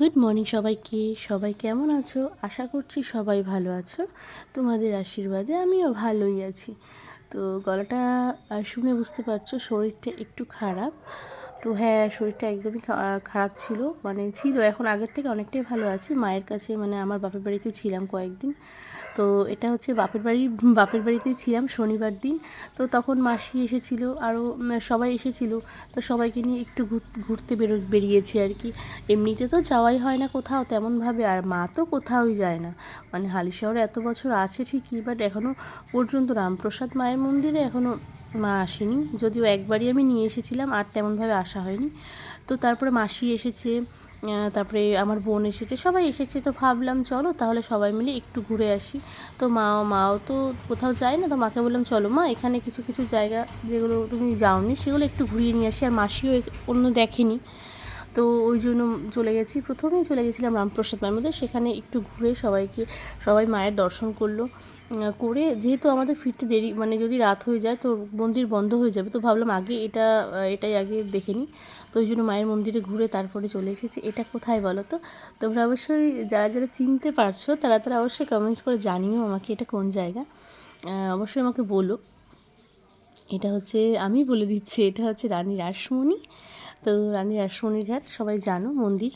Good morning সবাইকে। সবাই কেমন আছো? আশা করছি সবাই ভালো আছো। তোমাদের আশীর্বাদে আমিও ভালোই আছি। তো গলাটা শুনে বুঝতে পারছ, শরীরটা একটু খারাপ। তো হ্যাঁ শরীরটা একদমই খারাপ ছিল। মানে ছিল, এখন আগের থেকে অনেকটাই ভালো আছি। মায়ের কাছে মানে আমার বাপের বাড়িতে ছিলাম কয়েকদিন। তো এটা হচ্ছে বাপের বাড়ি বাপের বাড়িতেই ছিলাম শনিবার দিন। তো তখন মাসি এসেছিল, আরও সবাই এসেছিল। তো সবাইকে নিয়ে একটু ঘুর- ঘুরতে বেরো, বেরিয়েছি আর কি। এমনিতে তো যাওয়াই হয় না কোথাও তেমনভাবে, আর মা তো কোথাওই যায় না। মানে হালি শহরে এত বছর আছে ঠিকই, বাট এখনও পর্যন্ত রামপ্রসাদ মায়ের মন্দিরে এখনও মা আসেনি। যদিও একবারই আমি নিয়ে এসেছিলাম, আর তেমনভাবে আসা হয়নি। তো তারপরে মাসি এসেছে তারপরে আমার বোন এসেছে, সবাই এসেছে। তো ভাবলাম, চলো তাহলে সবাই মিলে একটু ঘুরে আসি। তো মা, মাও তো কোথাও যায় না, তো মাকে বললাম, চলো মা, এখানে কিছু কিছু জায়গা যেগুলো তুমি যাওনি, সেগুলো একটু ঘুরিয়ে নিয়ে আসি। আর মাসিও অন্য দেখেনি। তো ওই জন্য চলে গেছি। প্রথমেই চলে গেছিলাম রামপ্রসাদ মায়ের মধ্যে সেখানে একটু ঘুরে সবাইকে, সবাই মায়ের দর্শন করল করে যেহেতু আমাদের ফিরতে দেরি মানে যদি রাত হয়ে যায় তো মন্দির বন্ধ হয়ে যাবে। তো ভাবলাম আগে এটা এটাই আগে দেখে নিই। তো ওই জন্য মায়ের মন্দিরে ঘুরে তারপরে চলে এসেছি। এটা কোথায় বলো তো? তোমরা অবশ্যই যারা যারা চিনতে পারছ, তারা তারা অবশ্যই কমেন্টস করে জানিও আমাকে এটা কোন জায়গা। অবশ্যই আমাকে বলো। এটা হচ্ছে, আমি বলে দিচ্ছি, এটা হচ্ছে রানী রাসমণি। তো রানী রাসমণির ঘাট সবাই জানো মন্দির।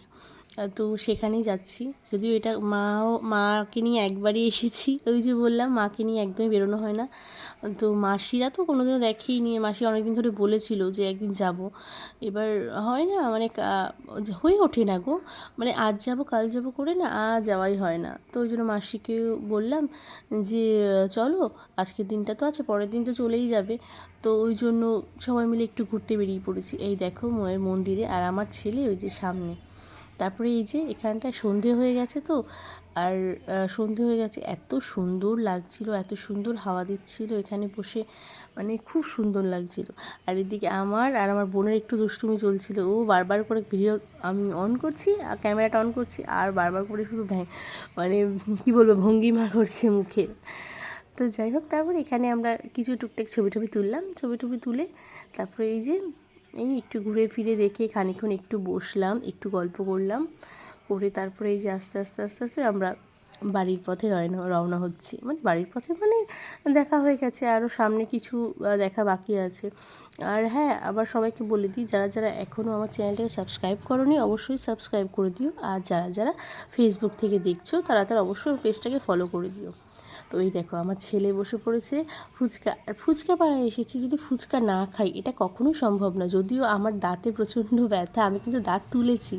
তো সেখানেই যাচ্ছি। যদিও এটা মাও, মাকে নিয়ে একবারই এসেছি। ওই যে বললাম, মাকে নিয়ে একদমই বেরোনো হয় না। তো মাসিরা তো কোনোদিনও দেখেই নিয়ে মাসি অনেকদিন ধরে বলেছিল যে একদিন যাব। এবার হয় না মানে হয়ে ওঠে না গো। মানে আজ যাব, কাল যাব করে না, আর যাওয়াই হয় না। তো ওই জন্য মাসিকে বললাম যে, চলো, আজকের দিনটা তো আছে, পরের দিন তো চলেই যাবে। তো ওই জন্য সবাই মিলে একটু ঘুরতে বেরিয়ে পড়েছি। এই দেখো, মায়ের মন্দিরে আর আমার ছেলে ওই যে সামনে। তারপরে এই যে এখানটায় সন্ধে হয়ে গেছে তো, আর সন্ধে হয়ে গেছে। এত সুন্দর লাগছিল, এত সুন্দর হাওয়া দিচ্ছিল এখানে বসে। মানে খুব সুন্দর লাগছিল। আর এদিকে আমার আর আমার বোনের একটু দুষ্টুমি চলছিল। ও বারবার করে ভিডিও আমি অন করছি, আর ক্যামেরাটা অন করছি, আর বারবার করে শুধু মানে কী বলব, ভঙ্গিমা করছে মুখের তো যাই হোক, তারপর এখানে আমরা কিছু টুকটাক ছবি টবি তুললাম। ছবি টবি তুলে তারপরে এই যে এই একটু ঘুরে ফিরে দেখে খানিক্ষণ একটু বসলাম, একটু গল্প করলাম। করে তারপরে এই যে আস্তে আস্তে আস্তে আস্তে আমরা বাড়ির পথে রওনা রওনা হচ্ছি। মানে বাড়ির পথে মানে দেখা হয়ে গেছে আরও সামনে কিছু দেখা বাকি আছে। আর হ্যাঁ আবার সবাইকে বলে দিই, যারা যারা এখনও আমার চ্যানেলটাকে সাবস্ক্রাইব করনি, অবশ্যই সাবস্ক্রাইব করে দিও। আর যারা যারা ফেসবুক থেকে দেখছ, তারা তারা অবশ্যই পেজটাকে ফলো করে দিও। তো এই দেখো, আমার ছেলে বসে পড়েছে, ফুচকা, আর ফুচকা পাড়ায় এসেছি, যদি ফুচকা না খাই, এটা কখনোই সম্ভব না। যদিও আমার দাঁতে প্রচণ্ড ব্যথা, আমি কিন্তু দাঁত তুলেছি,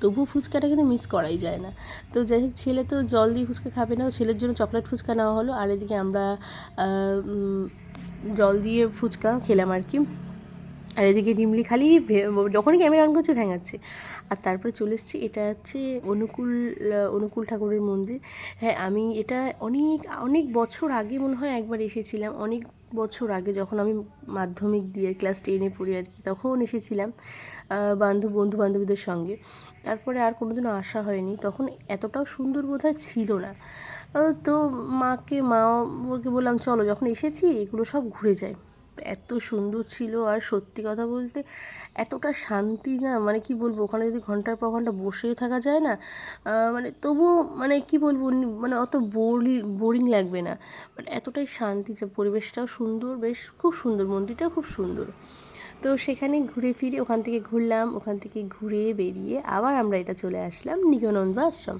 তবুও ফুচকাটা কিন্তু মিস করাই যায় না। তো যাই হোক, ছেলে তো জল দিয়ে ফুচকা খাবে না, ছেলের জন্য চকলেট ফুচকা নেওয়া হলো, আর এদিকে আমরা জল দিয়ে ফুচকা খেলাম আর কি। আর এদিকে ডিমলি খালি যখনই ক্যামেরা অন করছে ভেঙাচ্ছে। আর তারপরে চলে এসেছি, এটা হচ্ছে অনুকূল অনুকূল ঠাকুরের মন্দির। হ্যাঁ আমি এটা অনেক অনেক বছর আগে মনে হয় একবার এসেছিলাম। অনেক বছর আগে যখন আমি মাধ্যমিক দিয়ে ক্লাস টেনে পড়ি আর কি, তখন এসেছিলাম বান্ধব বন্ধু বান্ধবীদের সঙ্গে। তারপরে আর কোনোদিনও আসা হয়নি। তখন এতটাও সুন্দর বোধহয় ছিল না। তো মাকে, মা বললাম, চলো, যখন এসেছি, এগুলো সব ঘুরে যাই। এত সুন্দর ছিল আর সত্যি কথা বলতে এতটা শান্তি না মানে কি বলব, ওখানে যদি ঘণ্টার পর ঘণ্টা বসেও থাকা যায় না মানে তবুও মানে কি বলব মানে অত বোরি বোরিং লাগবে না। বাট এতটাই শান্তি যে পরিবেশটাও সুন্দর, বেশ খুব সুন্দর, মন্দিরটাও খুব সুন্দর। তো সেখানে ঘুরে ফিরে ওখান থেকে ঘুরলাম, ওখান থেকে ঘুরে বেরিয়ে আবার আমরা এটা চলে আসলাম নিগমানন্দ আশ্রম।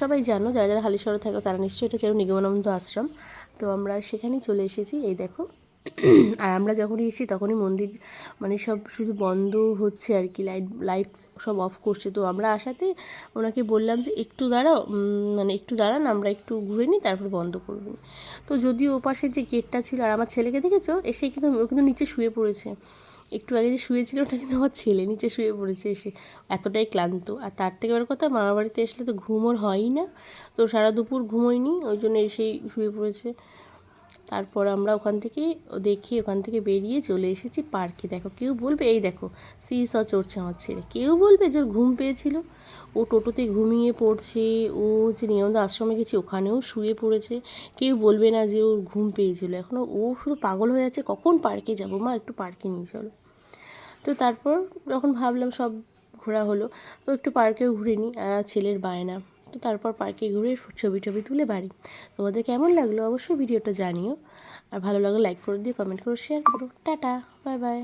সবাই জানো, যারা যারা হালিশহরে থাকো তারা নিশ্চয়ই এটা জানো নিগমানন্দ আশ্রম। তো আমরা সেখানেই চলে এসেছি, এই দেখো। আর আমরা যখনই এসেছি তখনই মন্দির মানে সব শুধু বন্ধ হচ্ছে আর কি লাইট লাইট সব অফ করছে। তো আমরা আসাতে ওনাকে বললাম যে, একটু দাঁড়াও মানে একটু দাঁড়ান, আমরা একটু ঘুরে নিই, তারপর বন্ধ করবেন তো যদিও ওপাশে যে গেটটা ছিল, আর আমার ছেলেকে দেখেছ? এসে কিন্তু ও কিন্তু নিচে শুয়ে পড়েছে। একটু আগে যে শুয়েছিল, ওটা কিন্তু আমার ছেলে নিচে শুয়ে পড়েছে এসে। এতটাই ক্লান্ত। আর তার থেকে বড় কথা, মামার বাড়িতে আসলে তো ঘুম ওর হয়ই না। তো সারা দুপুর ঘুমোয়নি, ওই জন্য এসেই শুয়ে পড়েছে। তারপর আমরা ওখান থেকে দেখি, ওখান থেকে বেরিয়ে চলে এসেছি পার্কে। দেখো, কেউ বলবে, এই দেখো সি স চড়ছে আমার ছেলে। কেউ বলবে যে ঘুম পেয়েছিল। ও টোটোতে ঘুমিয়ে পড়ছে, ও যে নিয়মদা আশ্রমে গেছে, ওখানেও শুয়ে পড়েছে। কেউ বলবে না যে ওর ঘুম পেয়েছিল। এখনও ও শুধু পাগল হয়ে আছে, কখন পার্কে যাব? মা, একটু পার্কে নিয়ে চলো। তো তারপর যখন ভাবলাম সব ঘোরা হলো, তো একটু পার্কেও ঘুরে নিই আর ছেলের বায়না। তো তারপর পার্কে ঘুরে ছবি টবি তুলে বাড়ি। তোমাদের কেমন লাগল অবশ্যই ভিডিওটা জানিও। আর ভালো লাগলে লাইক করে দিও কমেন্ট করে শেয়ার করো। Tata bye bye